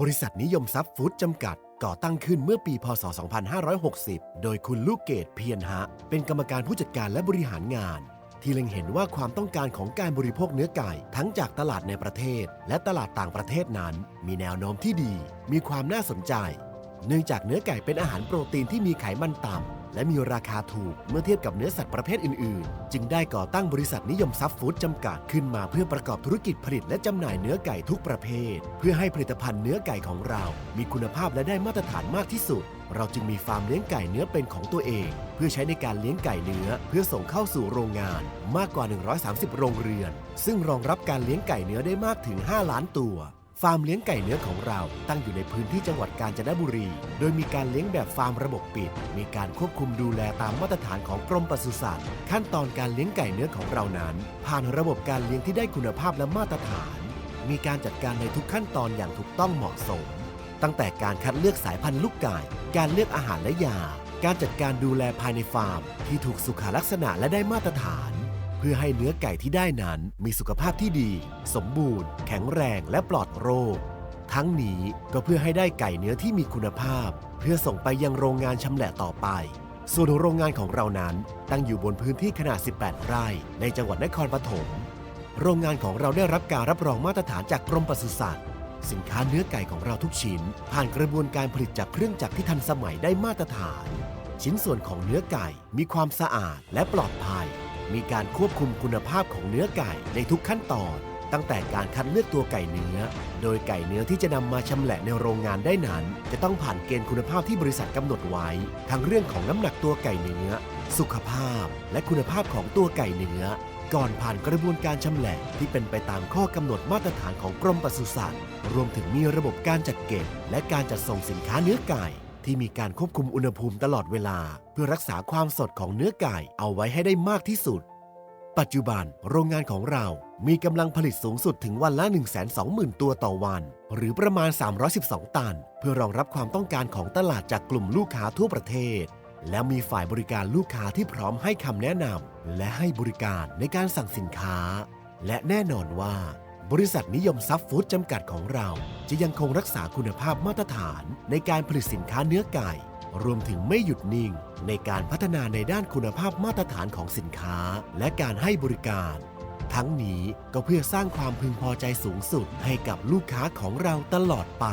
บริษัทนิยมทรัพย์ฟู้ดจำกัด ก่อตั้งขึ้นเมื่อปี พศ 2560 โดยคุณลูกเกดเพียรฮะเป็นกรรมการผู้จัดการและบริหารงาน ที่เล็งเห็นว่าความต้องการของการบริโภคเนื้อไก่ ทั้งจากตลาดในประเทศ และตลาดต่างประเทศนั้น มีแนวโน้มที่ดี มีความน่าสนใจ เนื่องจากเนื้อไก่เป็นอาหารโปรตีนที่มีไขมันต่ำ และมีราคาถูกเมื่อเทียบกับเนื้อสัตว์ประเภทอื่น ๆ จึงได้ก่อตั้งบริษัทนิยมทรัพย์ฟู้ดจำกัดขึ้นมาเพื่อประกอบธุรกิจผลิตและจำหน่ายเนื้อไก่ทุกประเภท เพื่อให้ผลิตภัณฑ์เนื้อไก่ของเรา มีคุณภาพและได้มาตรฐานมากที่สุด เราจึงมีฟาร์มเลี้ยงไก่เนื้อเป็นของตัวเอง เพื่อใช้ในการเลี้ยงไก่เนื้อ เพื่อส่งเข้าสู่โรงงานมากกว่า 130 โรงเรือน ซึ่งรองรับการเลี้ยงไก่เนื้อได้มากถึง 5 ล้านตัว ฟาร์มเลี้ยงไก่เนื้อของเราตั้งอยู่ในพื้นที่จังหวัดกาญจนบุรี โดยมีการเลี้ยงแบบฟาร์มระบบปิด มีการควบคุมดูแลตามมาตรฐานของกรมปศุสัตว์ ขั้นตอนการเลี้ยงไก่เนื้อของเรานั้น ผ่านระบบการเลี้ยงที่ได้คุณภาพและมาตรฐาน มีการจัดการในทุกขั้นตอนอย่างถูกต้องเหมาะสม ตั้งแต่การคัดเลือกสายพันธุ์ลูกไก่ การเลือกอาหารและยา การจัดการดูแลภายในฟาร์ม ที่ถูกสุขลักษณะและได้มาตรฐาน เพื่อให้เนื้อไก่ที่ได้นั้นมีสุขภาพที่ดี สมบูรณ์ แข็งแรงและปลอดโรค ทั้งนี้ก็เพื่อให้ได้ไก่เนื้อที่มีคุณภาพ เพื่อส่งไปยังโรงงานชำแหละต่อไป ส่วนโรงงานของเรานั้นตั้งอยู่บนพื้นที่ขนาด 18 ไร่ ในจังหวัดนครปฐมโรงงานของเราได้รับการรับรองมาตรฐานจากกรมปศุสัตว์สินค้าเนื้อไก่ของเราทุกชิ้น ผ่านกระบวนการผลิตจากเครื่องจักรที่ทันสมัยได้มาตรฐาน ชิ้นส่วนของเนื้อไก่มีความสะอาดและปลอดภัย มีการควบคุมคุณภาพของเนื้อไก่ในทุกขั้นตอน ตั้งแต่การคัดเลือกตัวไก่เนื้อ โดยไก่เนื้อที่จะนำมาชำแหละในโรงงานได้นั้น จะต้องผ่านเกณฑ์คุณภาพที่บริษัทกำหนดไว้ ทั้งเรื่องของน้ำหนักตัวไก่เนื้อ สุขภาพ และคุณภาพของตัวไก่เนื้อ ก่อนผ่านกระบวนการชำแหละที่เป็นไปตามข้อกำหนดมาตรฐานของกรมปศุสัตว์ รวมถึงมีระบบการจัดเก็บ และการจัดส่งสินค้าเนื้อไก่ ที่มีการควบคุมอุณหภูมิตลอดเวลา เพื่อรักษาความสดของเนื้อไก่เอาไว้ให้ได้มากที่สุด ปัจจุบันโรงงานของเรามีกำลังผลิตสูงสุดถึงวันละ 120,000 ตัวต่อวัน หรือประมาณ 312 ตัน เพื่อรองรับความต้องการของตลาดจากกลุ่มลูกค้าทั่วประเทศ และมีฝ่ายบริการลูกค้าที่พร้อมให้คำแนะนำและให้บริการในการสั่งสินค้า และแน่นอนว่า บริษัทนิยมซับฟู้ดจำกัดของเรา จะยังคงรักษาคุณภาพมาตรฐานในการผลิตสินค้าเนื้อไก่ รวมถึงไม่หยุดนิ่ง ในการพัฒนาในด้านคุณภาพมาตรฐานของสินค้า และการให้บริการ ทั้งนี้ก็เพื่อสร้างความพึงพอใจสูงสุดให้กับลูกค้าของเราตลอดไป